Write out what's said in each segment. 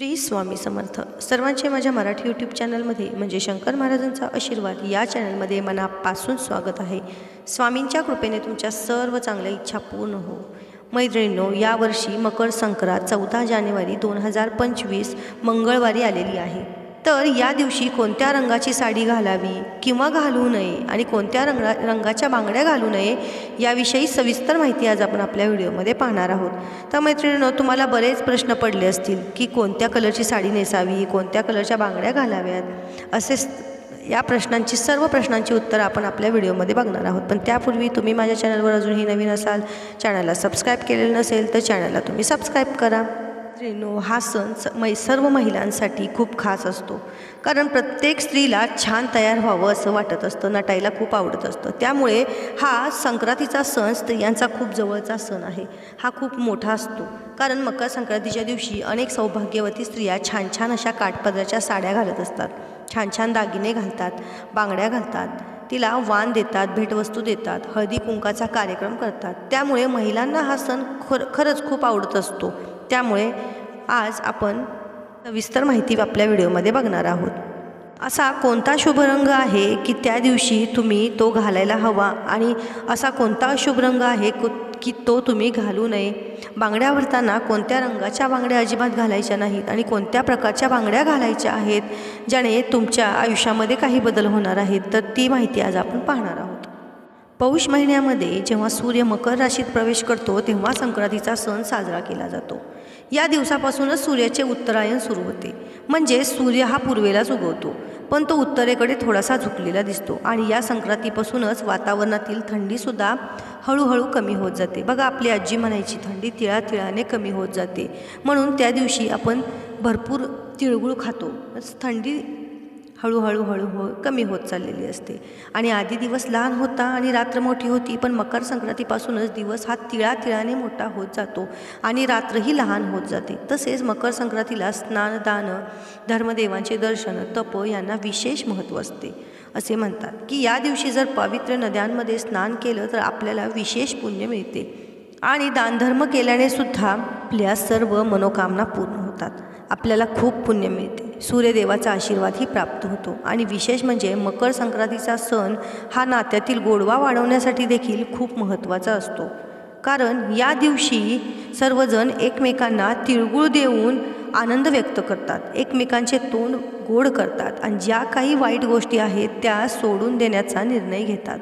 श्री स्वामी समर्थ. सर्वांचे माझ्या मराठी यूट्यूब चॅनलमध्ये म्हणजे शंकर महाराजांचा आशीर्वाद या चॅनलमध्ये मनापासून स्वागत आहे. स्वामींच्या कृपेने तुमच्या सर्व चांगल्या इच्छा पूर्ण हो. मैत्रिणींनो यावर्षी मकर संक्रांत चौदा जानेवारी दोन हजार पंचवीस मंगळवारी आलेली आहे. तर या दिवशी कोणत्या रंगाची साडी घालावी किंवा घालू नये आणि कोणत्या रंगा रंगाच्या बांगड्या घालू नये याविषयी सविस्तर माहिती आज आपण आपल्या व्हिडिओमध्ये पाहणार आहोत. तर मैत्रिणींनो तुम्हाला बरेच प्रश्न पडले असतील की कोणत्या कलरची साडी नेसावी कोणत्या कलरच्या बांगड्या घालाव्यात? असे या प्रश्नांची सर्व प्रश्नांची उत्तरं आपण आपल्या व्हिडिओमध्ये बघणार आहोत. पण त्यापूर्वी तुम्ही माझ्या चॅनलवर अजूनही नवीन असाल चॅनलला सबस्क्राईब केलेलं नसेल तर चॅनलला तुम्ही सबस्क्राईब करा. रात्रीनो हा सण स मै सर्व महिलांसाठी खूप खास असतो. कारण प्रत्येक स्त्रीला छान तयार व्हावं असं वाटत असतं नटायला खूप आवडत असतं. त्यामुळे हा संक्रांतीचा सण स्त्रियांचा खूप जवळचा सण आहे. हा खूप मोठा असतो. कारण मकर संक्रांतीच्या दिवशी अनेक सौभाग्यवती स्त्रिया छान छान अशा काठपदराच्या साड्या घालत असतात. छान छान दागिने घालतात बांगड्या घालतात तिला वाण देतात भेटवस्तू देतात हळदी कुंकाचा कार्यक्रम करतात. त्यामुळे महिलांना हा सण खर खरंच खूप आवडत असतो. त्यामुळे आज आपण सविस्तर माहिती आपल्या व्हिडिओमध्ये बघणार आहोत. असा कोणता शुभ रंग आहे की त्या दिवशी तुम्ही तो घालायला हवा आणि असा कोणता शुभ रंग आहे की तो तुम्ही घालू नये? बांगड्या भरताना कोणत्या रंगाच्या बांगड्या अजिबात घालायच्या नाहीत आणि कोणत्या प्रकारच्या बांगड्या घालायच्या आहेत ज्याने तुमच्या आयुष्यामध्ये काही बदल होणार आहेत तर ती माहिती आज आपण पाहणार आहोत. पौष महिन्यामध्ये जेव्हा सूर्य मकर राशीत प्रवेश करतो तेव्हा संक्रांतीचा सण साजरा केला जातो. या दिवसापासूनच सूर्याचे उत्तरायण सुरू होते. म्हणजे सूर्य हा पूर्वेलाच उगवतो पण तो उत्तरेकडे थोडासा झुकलेला दिसतो आणि या संक्रांतीपासूनच वातावरणातील थंडीसुद्धा हळूहळू कमी होत जाते. बघा आपली आजी म्हणायची थंडी तिळातिळाने कमी होत जाते. म्हणून त्या दिवशी आपण भरपूर तिळगुळ खातो. थंडी हळूहळू हळूहळू कमी होत चाललेली असते. आणि आधी दिवस लहान होता आणि रात्र मोठी होती पण मकर संक्रांतीपासूनच दिवस हा तिळातिळाने मोठा होत जातो आणि रात्रही लहान होत जाते. तसेच मकर संक्रांतीला स्नानदान धर्मदेवांचे दर्शन तप यांना विशेष महत्त्व असते. असे म्हणतात की या दिवशी जर पवित्र नद्यांमध्ये स्नान केलं तर आपल्याला विशेष पुण्य मिळते. आणि दानधर्म केल्याने सुद्धा आपल्या सर्व मनोकामना पूर्ण होतात. आपल्याला खूप पुण्य मिळते. सूर्यदेवाचा आशीर्वादही प्राप्त होतो. आणि विशेष म्हणजे मकर संक्रांतीचा सण हा नात्यातील गोडवा वाढवण्यासाठी देखील खूप महत्त्वाचा असतो. कारण या दिवशी सर्वजण एकमेकांना तिळगुळ देऊन आनंद व्यक्त करतात. एकमेकांचे तोंड गोड करतात आणि ज्या काही वाईट गोष्टी आहेत त्या सोडून देण्याचा निर्णय घेतात.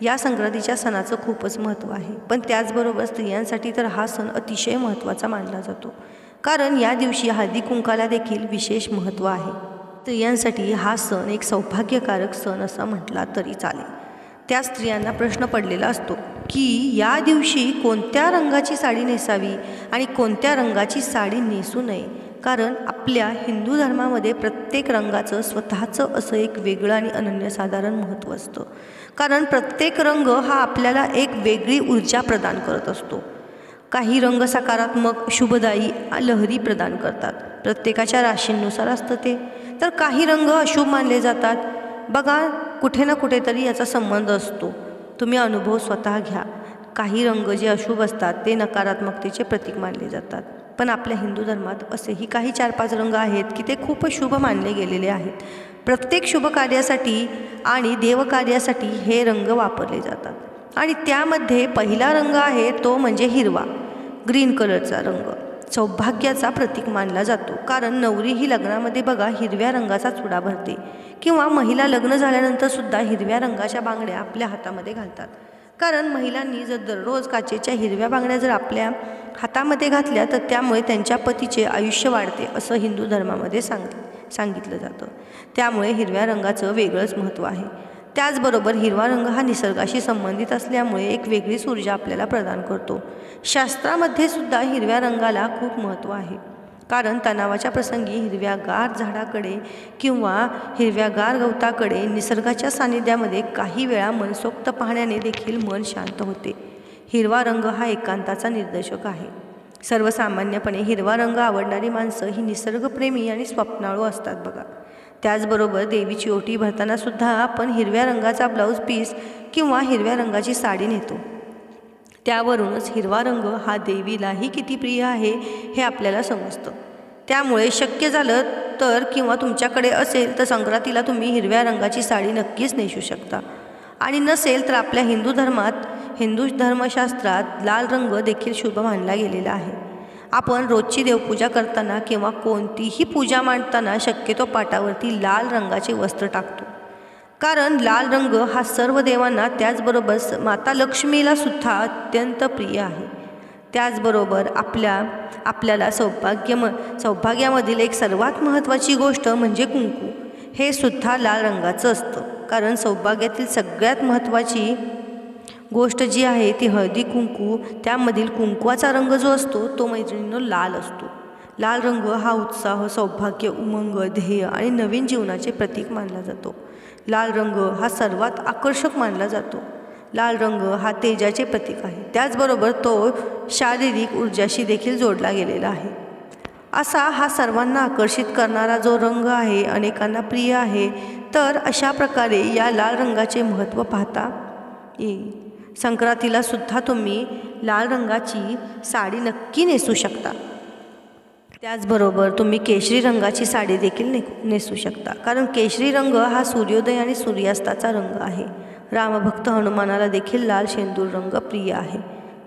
या संक्रांतीच्या सणाचं खूपच महत्त्व आहे. पण त्याचबरोबर स्त्रियांसाठी तर हा सण अतिशय महत्त्वाचा मानला जातो. कारण या दिवशी हळदी कुंकाला देखील विशेष महत्त्व आहे. स्त्रियांसाठी हा सण एक सौभाग्यकारक सण असा म्हटला तरी चालेल. त्या स्त्रियांना प्रश्न पडलेला असतो की या दिवशी कोणत्या रंगाची साडी नेसावी आणि कोणत्या रंगाची साडी नेसू नये? कारण आपल्या हिंदू धर्मामध्ये प्रत्येक रंगाचं स्वतःचं असं एक वेगळं आणि अनन्यसाधारण महत्त्व असतं. कारण प्रत्येक रंग हा आपल्याला एक वेगळी ऊर्जा प्रदान करत असतो. काही रंग सकारात्मक शुभदायी लहरी प्रदान करतात. प्रत्येकाच्या राशींनुसार असतं ते. तर काही रंग अशुभ मानले जातात. बघा कुठे ना कुठेतरी याचा संबंध असतो. तुम्ही अनुभव स्वतः घ्या. काही रंग जे अशुभ असतात ते नकारात्मकतेचे प्रतीक मानले जातात. पण आपल्या हिंदू धर्मात असेही काही चार पाच रंग आहेत की ते खूप शुभ मानले गेलेले आहेत. प्रत्येक शुभ कार्यासाठी आणि देवकार्यासाठी हे रंग वापरले जातात. आणि त्यामध्ये पहिला रंग आहे तो म्हणजे हिरवा. ग्रीन कलरचा रंग. सौभाग्याचा प्रतीक मानला जातो. कारण नवरी ही लग्नामध्ये बघा हिरव्या रंगाचा चुडा भरते. किंवा महिला लग्न झाल्यानंतर सुद्धा हिरव्या रंगाच्या बांगड्या आपल्या हातामध्ये घालतात. कारण महिलांनी जर दररोज काचेच्या हिरव्या बांगड्या जर आपल्या हातामध्ये घातल्या तर त्यामुळे त्यांच्या पतीचे आयुष्य वाढते असं हिंदू धर्मामध्ये सांग सांगितलं जातं. त्यामुळे हिरव्या रंगाचं वेगळंच महत्त्व आहे. त्याचबरोबर हिरवा रंग हा निसर्गाशी संबंधित असल्यामुळे एक वेगळीच ऊर्जा आपल्याला प्रदान करतो. शास्त्रामध्ये सुद्धा हिरव्या रंगाला खूप महत्त्व आहे. कारण तणावाच्या प्रसंगी हिरव्यागार झाडाकडे किंवा हिरव्यागार गवताकडे निसर्गाच्या सानिध्यामध्ये काही वेळा मनसोक्त पाहण्याने देखील मन शांत होते. हिरवा रंग हा एकांताचा निर्देशक आहे. सर्वसामान्यपणे हिरवा रंग आवडणारी माणसं ही निसर्गप्रेमी आणि स्वप्नाळू असतात बघा. त्याचबरोबर देवीची ओटी भरताना सुद्धा आपण हिरव्या रंगाचा ब्लाऊज पीस किंवा हिरव्या रंगाची साडी नेतो. त्यावरूनच हिरवा रंग हा देवीलाही किती प्रिय आहे हे आपल्याला समजतं. त्यामुळे शक्य झालं तर किंवा तुमच्याकडे असेल तर संक्रांतीला तुम्ही हिरव्या रंगाची साडी नक्कीच नेसू शकता. आणि नसेल तर आपल्या हिंदू धर्मात हिंदू धर्मशास्त्रात लाल रंग देखील शुभ मानला गेलेला आहे. आपण रोजची देवपूजा करताना किंवा कोणतीही पूजा मांडताना शक्यतो पाटावरती लाल रंगाचे वस्त्र टाकतो. कारण लाल रंग हा सर्व देवांना त्याचबरोबर स- माता लक्ष्मीला सुद्धा अत्यंत प्रिय आहे. त्याचबरोबर आपल्या आपल्याला सौभाग्य म सौभाग्यामधील एक सर्वात महत्त्वाची गोष्ट म्हणजे कुंकू. हे सुद्धा लाल रंगाचं असतं. कारण सौभाग्यातील सगळ्यात महत्त्वाची गोष्ट जी आहे ती हळदी कुंकू त्यामधील कुंकवाचा रंग जो असतो तो मैत्रिणीनं लाल असतो. लाल रंग हा उत्साह सौभाग्य उमंग ध्येय आणि नवीन जीवनाचे प्रतीक मानला जातो. लाल रंग हा सर्वात आकर्षक मानला जातो. लाल रंग हा तेजाचे प्रतीक आहे. त्याचबरोबर तो शारीरिक ऊर्जाशी देखील जोडला गेलेला आहे. असा हा सर्वांना आकर्षित करणारा जो रंग आहे अनेकांना प्रिय आहे तर अशा प्रकारे या लाल रंगाचे महत्त्व पाहता येईल संक्रांतीला सुद्धा तुम्ही लाल रंगाची साडी नक्की नेसू शकता. त्याचबरोबर तुम्ही केशरी रंगाची साडी देखील ने नेसू शकता. कारण केशरी रंग हा सूर्योदय आणि सूर्यास्ताचा रंग आहे. रामभक्त हनुमानाला देखील लाल शेंदूर रंग प्रिय आहे.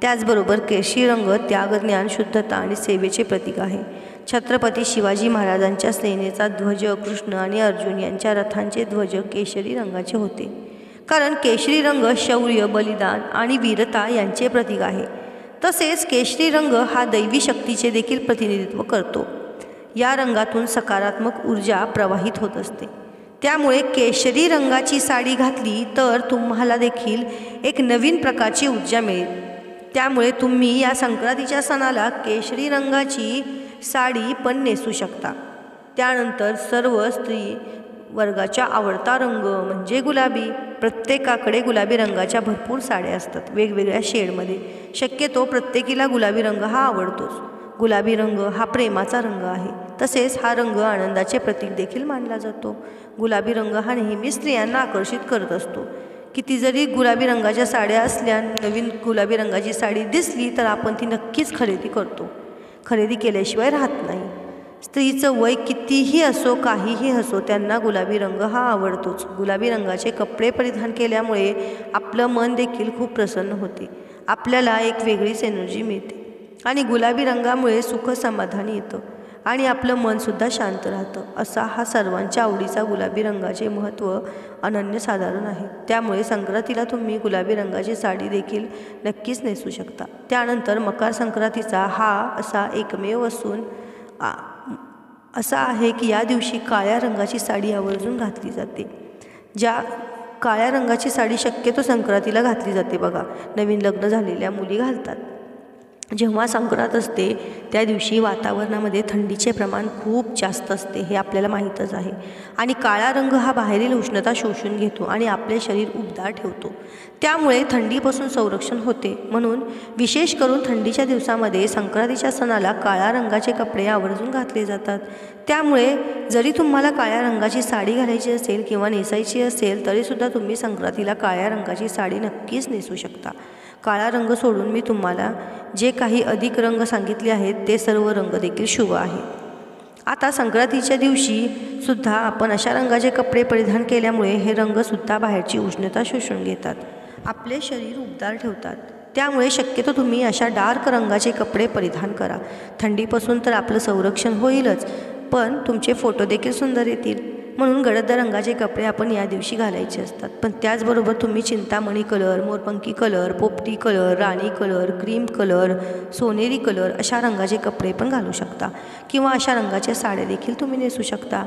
त्याचबरोबर केशरी रंग त्याग ज्ञान शुद्धता आणि सेवेचे प्रतीक आहे. छत्रपती शिवाजी महाराजांच्या सेनेचा ध्वज कृष्ण आणि अर्जुन यांच्या रथांचे ध्वज केशरी रंगाचे होते. कारण केशरी रंग शौर्य बलिदान आणि वीरता यांचे प्रतीक आहे. तसेच केशरी रंग हा दैवी शक्तीचे देखील प्रतिनिधित्व करतो. या रंगातून सकारात्मक ऊर्जा प्रवाहित होत असते. त्यामुळे केशरी रंगाची साडी घातली तर तुम्हाला देखील एक नवीन प्रकारची ऊर्जा मिळेल. त्यामुळे तुम्ही या संक्रांतीच्या सणाला केशरी रंगाची साडी पण नेसू शकता. त्यानंतर सर्व स्त्री वर्गाच्या आवडता रंग म्हणजे गुलाबी. प्रत्येकाकडे गुलाबी रंगाच्या भरपूर साड्या असतात वेगवेगळ्या शेडमध्ये. शक्यतो प्रत्येकीला गुलाबी रंग हा आवडतोच. गुलाबी रंग हा प्रेमाचा रंग आहे. तसेच हा रंग आनंदाचे प्रतीक देखील मानला जातो. गुलाबी रंग हा नेहमी स्त्रियांना आकर्षित करत असतो. किती जरी गुलाबी रंगाच्या साड्या असल्या नवीन गुलाबी रंगाची साडी दिसली तर आपण ती नक्कीच खरेदी करतो. खरेदी केल्याशिवाय राहत नाही. स्त्रीचं वय कितीही असो काहीही असो त्यांना गुलाबी रंग हा आवडतोच. गुलाबी रंगाचे कपडे परिधान केल्यामुळे आपलं मन देखील खूप प्रसन्न होते. आपल्याला एक वेगळीच एनर्जी मिळते. आणि गुलाबी रंगामुळे सुख समाधान येतं. आणि आपलं मनसुद्धा शांत राहतं. असा हा सर्वांच्या आवडीचा गुलाबी रंगाचे महत्त्व अनन्यसाधारण आहे. त्यामुळे संक्रांतीला तुम्ही गुलाबी रंगाची साडी देखील नक्कीच नेसू शकता. त्यानंतर मकर संक्रांतीचा हा असा एकमेव असून आ- असा आहे की या दिवशी काळ्या रंगाची साडी आवर्जून घातली जाते. ज्या काळ्या रंगाची साडी शक्यतो संक्रांतीला घातली जाते बघा. नवीन लग्न झालेल्या मुली घालतात. जेव्हा संक्रांत असते त्या दिवशी वातावरणामध्ये थंडीचे प्रमाण खूप जास्त असते हे आपल्याला माहीतच आहे. आणि काळा रंग हा बाहेरील उष्णता शोषून घेतो आणि आपले शरीर उबदार ठेवतो. त्यामुळे थंडीपासून संरक्षण होते. म्हणून विशेष करून थंडीच्या दिवसामध्ये संक्रांतीच्या सणाला काळ्या रंगाचे कपडे आवर्जून घातले जातात. त्यामुळे जरी तुम्हाला काळ्या रंगाची साडी घालायची असेल किंवा नेसायची असेल तरीसुद्धा तुम्ही संक्रांतीला काळ्या रंगाची साडी नक्कीच नेसू शकता. काळा रंग सोडून मी तुम्हाला जे काही अधिक रंग सांगितले आहेत ते सर्व रंग देखील शुभ आहे. आता संक्रांतीच्या दिवशी सुद्धा आपण अशा रंगाचे कपडे परिधान केल्यामुळे हे रंगसुद्धा बाहेरची उष्णता शोषून घेतात. आपले शरीर उबदार ठेवतात. त्यामुळे शक्यतो तुम्ही अशा डार्क रंगाचे कपडे परिधान करा. थंडीपासून तर आपलं संरक्षण होईलच पण तुमचे फोटो देखील सुंदर येतील. म्हणून गडद रंगाचे कपडे आपण या दिवशी घालायचे असतात. पण त्याचबरोबर तुम्ही चिंतामणी कलर मोरपंखी कलर पोपटी कलर राणी कलर क्रीम कलर सोनेरी कलर अशा रंगाचे कपडे पण घालू शकता. किंवा अशा रंगाच्या साड्या देखील तुम्ही नेसू शकता.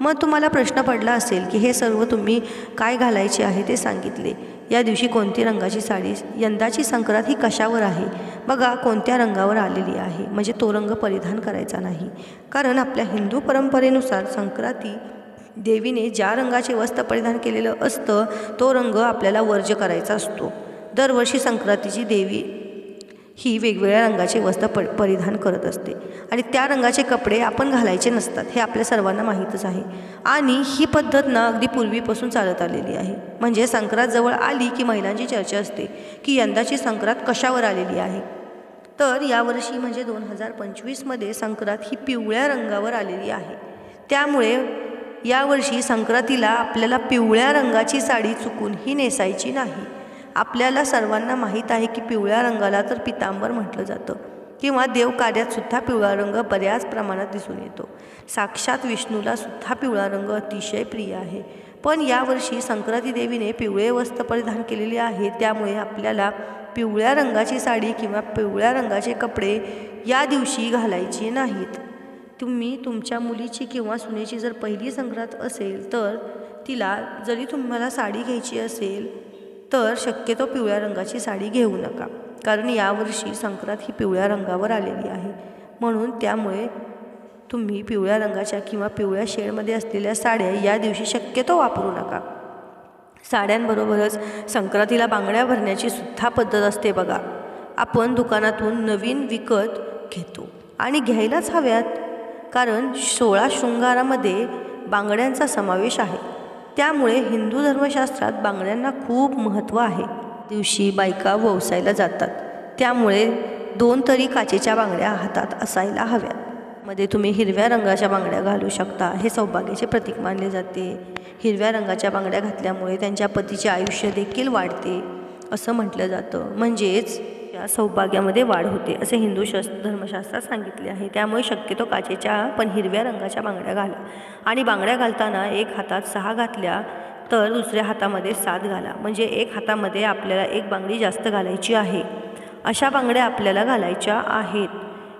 मग तुम्हाला प्रश्न पडला असेल की हे सर्व तुम्ही काय घालायचे आहे ते सांगितले. या दिवशी कोणती रंगाची साडी यंदाची संक्रांत ही कशावर आहे? बघा कोणत्या रंगावर आलेली आहे? म्हणजे तो रंग परिधान करायचा नाही. कारण आपल्या हिंदू परंपरेनुसार संक्रांती देवीने ज्या रंगाचे वस्त्र परिधान केलेलं असतं तो रंग आपल्याला वर्ज्य करायचा असतो. दरवर्षी संक्रांतीची देवी ही वेगवेगळ्या रंगाचे वस्त्र प परिधान करत असते. आणि त्या रंगाचे कपडे आपण घालायचे नसतात हे आपल्या सर्वांना माहीतच आहे. आणि ही पद्धत ना अगदी पूर्वीपासून चालत आलेली आहे. म्हणजे संक्रांत जवळ आली की महिलांची चर्चा असते की यंदाची संक्रांत कशावर आलेली आहे? तर यावर्षी म्हणजे दोन हजार पंचवीसमध्ये संक्रांत ही पिवळ्या रंगावर आलेली आहे. त्यामुळे यावर्षी संक्रांतीला आपल्याला पिवळ्या रंगाची साडी चुकूनही नेसायची नाही. आपल्याला सर्वांना माहीत आहे की पिवळ्या रंगाला तर पितांबर म्हटलं जातं. किंवा देवकार्यातसुद्धा पिवळा रंग बऱ्याच प्रमाणात दिसून येतो. साक्षात विष्णूला सुद्धा पिवळा रंग अतिशय प्रिय आहे. पण यावर्षी संक्रांती देवीने पिवळे वस्त्र परिधान केलेले आहे. त्यामुळे आपल्याला पिवळ्या रंगाची साडी किंवा पिवळ्या रंगाचे कपडे या दिवशी घालायचे नाहीत. तुम्ही तुमच्या मुलीची किंवा सुनेची जर पहिली संक्रांत असेल तर तिला जरी तुम्हाला साडी घ्यायची असेल तर शक्यतो पिवळ्या रंगाची साडी घेऊ नका. कारण यावर्षी संक्रांत ही पिवळ्या रंगावर आलेली आहे. म्हणून त्यामुळे तुम्ही पिवळ्या रंगाच्या किंवा पिवळ्या शेडमध्ये असलेल्या साड्या या दिवशी शक्यतो वापरू नका. साड्यांबरोबरच संक्रांतीला बांगड्या भरण्याची सुद्धा पद्धत असते बघा. आपण दुकानातून नवीन विकत घेतो आणि घ्यायलाच हव्यात. कारण सोळा शृंगारामध्ये बांगड्यांचा समावेश आहे. त्यामुळे हिंदू धर्मशास्त्रात बांगड्यांना खूप महत्त्व आहे. दिवशी बायका व्यवसायाला जातात. त्यामुळे दोन तरी काचेच्या बांगड्या हातात असायला हव्यात. मध्ये तुम्ही हिरव्या रंगाच्या बांगड्या घालू शकता. हे सौभाग्याचे प्रतीक मानले जाते. हिरव्या रंगाच्या बांगड्या घातल्यामुळे त्यांच्या पतीचे आयुष्य देखील वाढते असं म्हटलं जातं. म्हणजेच या सौभाग्यामध्ये वाढ होते असे हिंदू शस् धर्मशास्त्रात सांगितले आहे. त्यामुळे शक्यतो काचेच्या पण हिरव्या रंगाच्या बांगड्या घाला. आणि बांगड्या घालताना एक हातात सहा घातल्या तर दुसऱ्या हातामध्ये सात घाला. म्हणजे एक हातामध्ये आपल्याला एक बांगडी जास्त घालायची आहे. अशा बांगड्या आपल्याला घालायच्या आहेत.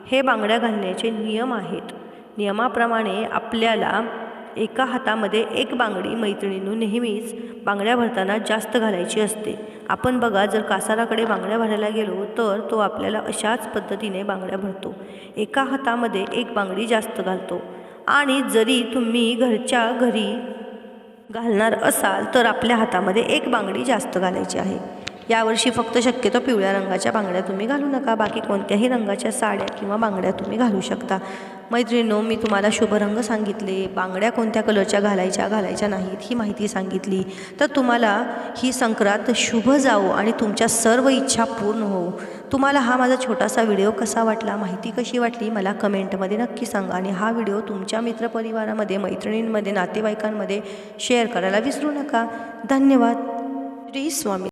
हे बांगड्या घालण्याचे नियम आहेत. नियमाप्रमाणे आपल्याला एका हातामध्ये एक बांगडी मैत्रिणीनं नेहमीच बांगड्या भरताना जास्त घालायची असते. आपण बघा जर कासाराकडे बांगड्या भरायला गेलो तर तो आपल्याला अशाच पद्धतीने बांगड्या भरतो. एका हातामध्ये एक बांगडी जास्त घालतो. आणि जरी तुम्ही घरच्या घरी घालणार असाल तर आपल्या हातामध्ये एक बांगडी जास्त घालायची आहे. यावर्षी फक्त शक्यतो पिवळ्या रंगाच्या बांगड्या तुम्ही घालू नका. बाकी कोणत्याही रंगाच्या साड्या किंवा बांगड्या तुम्ही घालू शकता. मैत्रिणींनो मी तुम्हाला शुभ रंग सांगितले. बांगड्या कोणत्या कलरच्या घालायच्या घालायच्या नाहीत ही माहिती सांगितली. तर तुम्हाला ही संक्रांत शुभ जावो आणि तुमच्या सर्व इच्छा पूर्ण हो तुम्हाला हा माझा छोटासा व्हिडिओ कसा वाटला माहिती कशी वाटली मला कमेंटमध्ये नक्की सांगा. आणि हा व्हिडिओ तुमच्या मित्रपरिवारामध्ये मैत्रिणींमध्ये नातेवाईकांमध्ये शेअर करायला विसरू नका. धन्यवाद. श्री स्वामी.